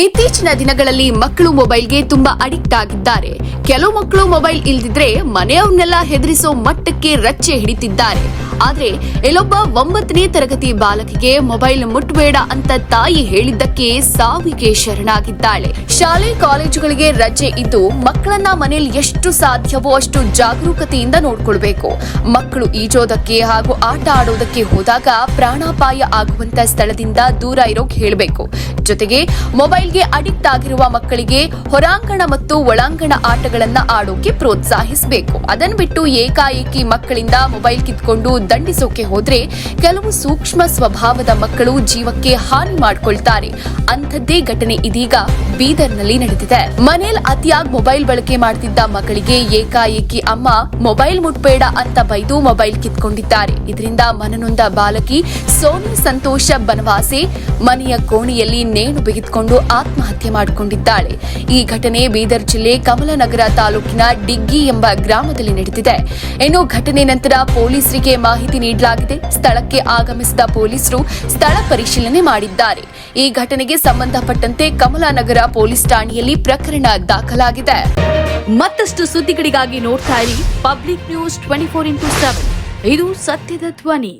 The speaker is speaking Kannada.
ಇತ್ತೀಚಿನ ದಿನಗಳಲ್ಲಿ ಮಕ್ಕಳು ಮೊಬೈಲ್ಗೆ ತುಂಬಾ ಅಡಿಕ್ಟ್ ಆಗಿದ್ದಾರೆ. ಕೆಲವು ಮಕ್ಕಳು ಮೊಬೈಲ್ ಇಲ್ದಿದ್ರೆ ಮನೆಯವ್ರನ್ನೆಲ್ಲ ಹೆದರಿಸೋ ಮಟ್ಟಕ್ಕೆ ರಚ್ಚೆ ಹಿಡಿತಿದ್ದಾರೆ. ಆದ್ರೆ ಎಲ್ಲೊಬ್ಬ ಒಂಬತ್ತನೇ ತರಗತಿ ಬಾಲಕಿಗೆ ಮೊಬೈಲ್ ಮುಟ್ಬೇಡ ಅಂತ ತಾಯಿ ಹೇಳಿದ್ದಕ್ಕೆ ಸಾವಿಗೆ ಶರಣಾಗಿದ್ದಾಳೆ. ಶಾಲೆ, ಕಾಲೇಜುಗಳಿಗೆ ರಜೆ ಇದ್ದು ಮಕ್ಕಳನ್ನ ಮನೆಯಲ್ಲಿ ಎಷ್ಟು ಸಾಧ್ಯವೋ ಅಷ್ಟು ಜಾಗರೂಕತೆಯಿಂದ ನೋಡ್ಕೊಳ್ಬೇಕು. ಮಕ್ಕಳು ಈಜೋದಕ್ಕೆ ಹಾಗೂ ಆಟ ಆಡೋದಕ್ಕೆ ಹೋದಾಗ ಪ್ರಾಣಾಪಾಯ ಆಗುವಂತ ಸ್ಥಳದಿಂದ ದೂರ ಇರೋಕ್ ಹೇಳಬೇಕು. ಜೊತೆಗೆ ಮೊಬೈಲ್ಗೆ ಅಡಿಕ್ಟ್ ಆಗಿರುವ ಮಕ್ಕಳಿಗೆ ಹೊರಾಂಗಣ ಮತ್ತು ಒಳಾಂಗಣ ಆಟಗಳನ್ನ ಆಡೋಕೆ ಪ್ರೋತ್ಸಾಹಿಸಬೇಕು. ಅದನ್ನ ಬಿಟ್ಟು ಏಕಾಏಕಿ ಮಕ್ಕಳಿಂದ ಮೊಬೈಲ್ ಕಿತ್ಕೊಂಡು ದಂಡಿಸೋಕೆ ಹೋದ್ರೆ ಕೆಲವು ಸೂಕ್ಷ್ಮ ಸ್ವಭಾವದ ಮಕ್ಕಳು ಜೀವಕ್ಕೆ ಹಾನಿ ಮಾಡ್ಕೊಳ್ತಾರೆ. ಅಂಥದ್ದೇ ಘಟನೆ ಇದೀಗ ಬೀದರ್ನಲ್ಲಿ ನಡೆದಿದೆ. ಮನೇಲಿ ಅತಿಯಾಗಿ ಮೊಬೈಲ್ ಬಳಕೆ ಮಾಡ್ತಿದ್ದ ಮಕ್ಕಳಿಗೆ ಏಕಾಏಕಿ ಅಮ್ಮ, ಮೊಬೈಲ್ ಮುಟ್ಬೇಡ ಅಂತ ಬೈದು ಮೊಬೈಲ್ ಕಿತ್ಕೊಂಡಿದ್ದಾರೆ. ಇದರಿಂದ ಮನನೊಂದ ಬಾಲಕಿ ಸೋನಿ ಸಂತೋಷ ಬನವಾಸೆ, ಮನೆಯ ಕೋಣೆಯಲ್ಲಿ ನೇಣು ಬಿಗಿದುಕೊಂಡು ಆತ್ಮಹತ್ಯೆ ಮಾಡಿಕೊಂಡಿದ್ದಾಳೆ. ಈ ಘಟನೆ ಬೀದರ್ ಜಿಲ್ಲೆ ಕಮಲನಗರ ತಾಲೂಕಿನ ಡಿಗ್ಗಿ ಎಂಬ ಗ್ರಾಮದಲ್ಲಿ ನಡೆದಿದೆ. ಇನ್ನು ಘಟನೆ ನಂತರ ಪೊಲೀಸರಿಗೆ ಮಾಹಿತಿ ನೀಡಲಾಗಿದೆ. ಸ್ಥಳಕ್ಕೆ ಆಗಮಿಸಿದ ಪೊಲೀಸರು ಸ್ಥಳ ಪರಿಶೀಲನೆ ಮಾಡಿದ್ದಾರೆ. ಈ ಘಟನೆಗೆ ಸಂಬಂಧಪಟ್ಟಂತೆ ಕಮಲಾನಗರ ಪೊಲೀಸ್ ಠಾಣೆಯಲ್ಲಿ ಪ್ರಕರಣ ದಾಖಲಾಗಿದೆ. ಮತ್ತಷ್ಟು ಸುದ್ದಿಗಳಿಗಾಗಿ ನೋಡ್ತಾ ಇರಿ public news twenty four into seven. ಇದು ಸತ್ಯದ ಧ್ವನಿ.